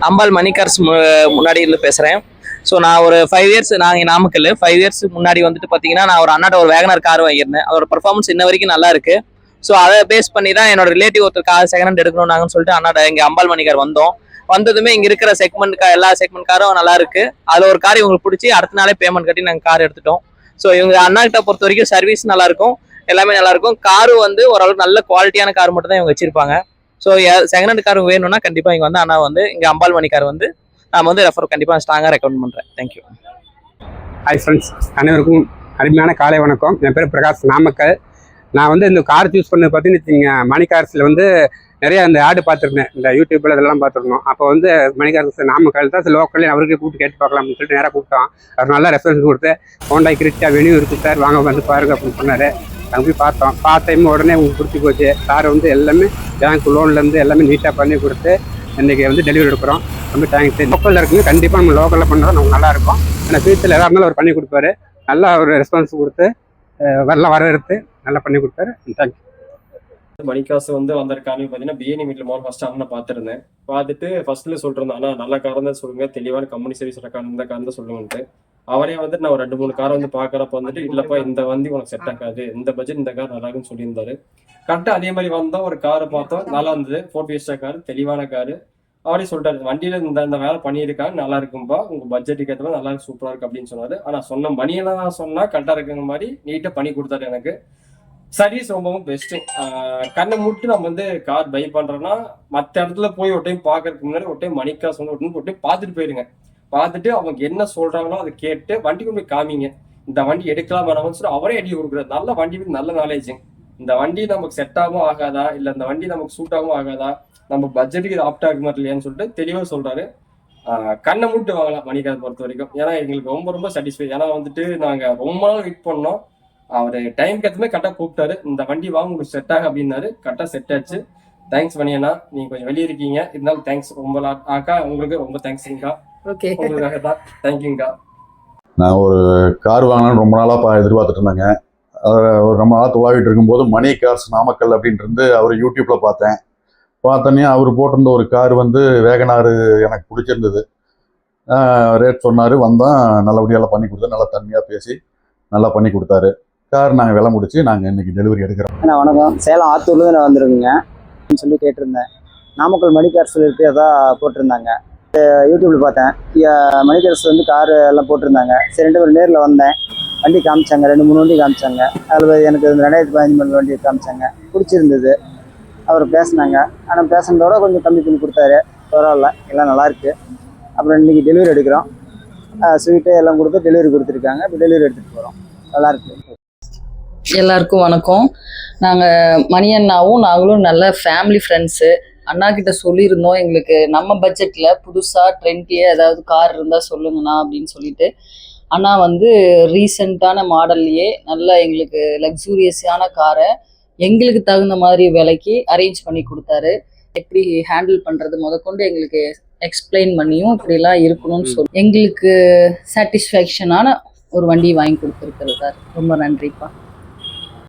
அம்பாள் மணிகார்ஸ் மு- முன்னாடி இருந்து பேசுகிறேன் ஸோ நான் ஒரு ஃபைவ் இயர்ஸ் நாங்கள் நாமக்கல் ஃபைவ் இயர்ஸ் முன்னாடி வந்துட்டு பார்த்தீங்கன்னா நான் ஒரு அண்ணாட்ட ஒரு வேகனர் கார் வாங்கியிருந்தேன். அதோட பர்ஃபார்மன்ஸ் இன்ன வரைக்கும் நல்லா இருக்கு. ஸோ அதை பேஸ் பண்ணி தான் என்னோட ரிலேட்டிவ் ஒருத்தர் கார் செகண்ட் ஹேண்ட் எடுக்கணும்னாங்கன்னு சொல்லிட்டு அண்ணாட இங்கே அம்பாள் மணிகார் வந்தோம். வந்ததுமே இங்கே இருக்கிற செக்மெண்ட் கா எல்லா செக்மெண்ட் காரும் நல்லா இருக்கு. அதில் ஒரு கார் இவங்களுக்கு பிடிச்சி அடுத்த நாளே பேமெண்ட் கட்டி நாங்கள் கார் எடுத்துட்டோம். ஸோ இவங்க அண்ணாக்கிட்ட பொறுத்த வரைக்கும் சர்வீஸ் நல்லா இருக்கும். எல்லாமே நல்லா இருக்கும். காரு வந்து ஓரளவுக்கு நல்ல குவாலிட்டியான கார் மட்டும் தான் இவங்க வச்சிருப்பாங்க. ஸோ செகண்ட் ஹேண்ட் கார் வேணும்னா கண்டிப்பாக இங்கே வந்து ஆனால் வந்து இங்கே அம்பாள் மணி கார் வந்து நான் வந்து ரெஃபர் கண்டிப்பாக ஸ்ட்ராங்காக ரெக்கமெண்ட் பண்ணுறேன் தேங்க்யூ ஹாய் ஃப்ரெண்ட்ஸ் அனைவருக்கும் அருமையான காலை வணக்கம். என் பேர் பிரகாஷ் நாமக்கல். நான் வந்து இந்த கார் சூஸ் பண்ணது பார்த்தீங்கன்னு வச்சுங்க மணி கார்ஸில் வந்து நிறைய அந்த ஆடு பார்த்துருந்தேன். இந்த யூடியூப்பில் இதெல்லாம் பார்த்துருந்தோம். அப்போ வந்து மணி நாமக்கல் தான் லோக்கல்லே அவருக்கு கூப்பிட்டு கேட்டு பார்க்கலாம்னு சொல்லிட்டு நேராக கூப்பிட்டோம் அவர் நல்லா ரெஃபரன்ஸ் கொடுத்து ஹோண்டாய் கிரிச்சா வெளியூர் இருக்குது சார் வாங்க வந்து பாருங்க அப்படின்னு சொன்னார். அங்கே போய் பார்த்தோம். பார்த்தையும் உடனே உங்களுக்கு பிடிச்சி போச்சு. சார் வந்து எல்லாமே பேங்க் லோன்லேருந்து எல்லாமே நீட்டாக பண்ணி கொடுத்து இன்றைக்கி வந்து டெலிவரி எடுக்கிறோம். ரொம்ப தேங்க்ஸ் லோக்கலில் இருக்குங்க கண்டிப்பாக நம்ம லோக்கலில் பண்ணுறோம் நமக்கு நல்லா இருக்கும். ஆனால் ஃபியூச்சரில் எதாக இருந்தாலும் அவர் பண்ணி கொடுப்பாரு. நல்லா ஒரு ரெஸ்பான்ஸ் கொடுத்து அஹ் நல்லா வரவேற்று நல்லா பண்ணி கொடுத்தாரு தேங்க்யூ மணிக்காசு வந்து வந்திருக்கான்னு பார்த்தீங்கன்னா பிஏனி மீட்டில் மோர் ஃபர்ஸ்ட் அண்ணன் பார்த்துருந்தேன். பார்த்துட்டு ஃபர்ஸ்ட்ல சொல்லிருந்தேன் ஆனால் நல்ல காரணம் தான் சொல்லுங்க. தெளிவான கம்பெனி சர்வீஸ் இருக்கான்னு இந்த காரணம் தான் சொல்லுங்கன்ட்டு. அவரே வந்துட்டு நான் ஒரு ரெண்டு மூணு காரை வந்து பார்க்கறப்ப வந்துட்டு இல்லப்பா இந்த வண்டி உனக்கு செட் ஆகாது. இந்த பட்ஜெட் இந்த கார் நல்லா இருக்குன்னு சொல்லியிருந்தாரு. கரெக்டாக அதே மாதிரி வந்தோம் ஒரு காரை பார்த்தோம் நல்லா இருந்தது. ஃபோர் பிஎஸ்டா கார் தெளிவான காரு அவரே சொல்லிட்டாரு வண்டியில இந்த இந்த வேலை பண்ணியிருக்காங்க நல்லா இருக்கும்பா. உங்க பட்ஜெட்டுக்கு ஏற்ற மாதிரி நல்லா இருக்கு சூப்பரா இருக்கு அப்படின்னு சொன்னாரு. ஆனா சொன்ன மணியெல்லாம் சொன்னா கரெக்டா இருக்குங்க மாதிரி நீட்டா பண்ணி கொடுத்தாரு எனக்கு. சர்வீஸ் ரொம்பவும் பெஸ்ட் கண்ணை மூட்டு நம்ம வந்து கார் பை பண்றோம்னா மற்ற இடத்துல போய் ஒரு டைம் பாக்குறதுக்கு முன்னாடி ஒரு டைம் மணிக்கா சொன்ன ஒரு டைம் பார்த்துட்டு போயிருங்க. பார்த்துட்டு அவங்க என்ன சொல்றாங்களோ அதை கேட்டு வண்டி கொண்டு போய் காமிங்க. இந்த வண்டி எடுக்கலாம் வேணாம்னு சொல்லி அவரே அடி கொடுக்குறாரு. நல்ல வண்டி மீது நல்ல நாலேஜ் இந்த வண்டி நமக்கு செட் ஆகும் ஆகாதா? இல்ல இந்த வண்டி நமக்கு சூட் ஆகும் ஆகாதா? நம்ம பட்ஜெட்டுக்கு இது ஆப்ட் ஆகுமா இல்லையான்னு சொல்லிட்டு தெளிவா சொல்றாரு. கண்ணை மூட்டு வாங்கலாம் மணிக்காத பொறுத்த வரைக்கும். ஏன்னா எங்களுக்கு ரொம்ப ரொம்ப சாட்டிஸ்ஃபை ஏன்னா வந்துட்டு நாங்க ரொம்ப நாள் வெயிட் பண்ணோம். அவர் டைம்க்கு ஏற்ற கரெக்டாக கூப்பிட்டாரு. இந்த வண்டி வாங்க உங்களுக்கு செட் ஆகும் அப்படின்னாரு. கரெக்டாக செட் ஆச்சு. தேங்க்ஸ் மணியண்ணா நீங்க கொஞ்சம் வெளியே இருக்கீங்க. இருந்தாலும் தேங்க்ஸ் ரொம்ப ஆக்கா அக்கா உங்களுக்கு ரொம்ப தேங்க்ஸ்ங்கக்கா ஓகே உங்களுக்காக தான் தேங்க்யூங்கக்கா நான் ஒரு கார் வாங்கணும்னு ரொம்ப நாளாக பா எதிர்பார்த்துட்டு இருந்தேங்க. அதை ஒரு ரொம்ப நாளாக துளாவிட்டு இருக்கும்போது மணி கார்ஸ் நாமக்கல் அப்படின்ட்டு இருந்து அவர் யூடியூப்பில் பார்த்தேன். பார்த்தோன்னே அவர் போட்டிருந்த ஒரு கார் வந்து வேகனார் எனக்கு பிடிச்சிருந்தது. ரேட் சொன்னார் வந்தோம் நல்லபடியாக பண்ணி கொடுத்து நல்லா தன்மையாக பேசி நல்லா பண்ணி கொடுத்தாரு. கார் நாங்கள் விலை முடிச்சு நாங்கள் இன்னைக்கு டெலிவரி எடுக்கிறோம். அண்ணா வணக்கம். சேலம் ஆத்தூர்லேருந்து நான் வந்திருக்கேங்க. அப்படின்னு சொல்லி கேட்டிருந்தேன். நாமக்கல் மணிகார்ஸில் இருக்கு அதான் போட்டிருந்தாங்க. யூடியூப்பில் யூடியூப்ல பார்த்தேன். மணிகரசு வந்து கார் எல்லாம் போட்டிருந்தாங்க. சரி ரெண்டு பேரும் நேரில் வந்தேன். வண்டி காமிச்சாங்க. ரெண்டு மூணு வண்டி காமிச்சாங்க. அதில் எனக்கு இந்த ரெண்டாயிரத்தி பதினஞ்சு மணி வண்டி காமிச்சாங்க. பிடிச்சிருந்தது. அவர் பேசினாங்க. ஆனால் பேசுனதோட கொஞ்சம் கம்மி பண்ணி கொடுத்தாரு. பரவாயில்ல எல்லாம் நல்லாயிருக்கு அப்புறம் இன்னைக்கு டெலிவரி எடுக்கிறோம். ஸ்வீட்டு எல்லாம் கொடுத்து டெலிவரி கொடுத்துருக்காங்க. இப்போ டெலிவரி எடுத்துகிட்டு போகிறோம் நல்லாயிருக்கு எல்லாருக்கும் வணக்கம். நாங்கள் மணி அண்ணாவும் நாங்களும் நல்ல ஃபேமிலி ஃப்ரெண்ட்ஸு அண்ணா கிட்ட சொல்லியிருந்தோம் எங்களுக்கு நம்ம பட்ஜெட்டில் புதுசாக ட்ரெண்ட்லியே ஏதாவது கார் இருந்தால் சொல்லுங்கண்ணா அப்படின்னு சொல்லிட்டு. அண்ணா வந்து ரீசண்டான மாடல்லையே நல்ல எங்களுக்கு லக்ஸூரியஸான காரை எங்களுக்கு தகுந்த மாதிரி விலைக்கு அரேஞ்ச் பண்ணி கொடுத்தாரு. எப்படி ஹேண்டில் பண்ணுறது முதற்கொண்டு எங்களுக்கு எக்ஸ்பிளைன் பண்ணியும் இப்படிலாம் இருக்கணும்னு சொல்லி எங்களுக்கு சாட்டிஸ்ஃபேக்ஷனான ஒரு வண்டி வாங்கி கொடுத்துருக்கிறார் ரொம்ப நன்றிப்பா.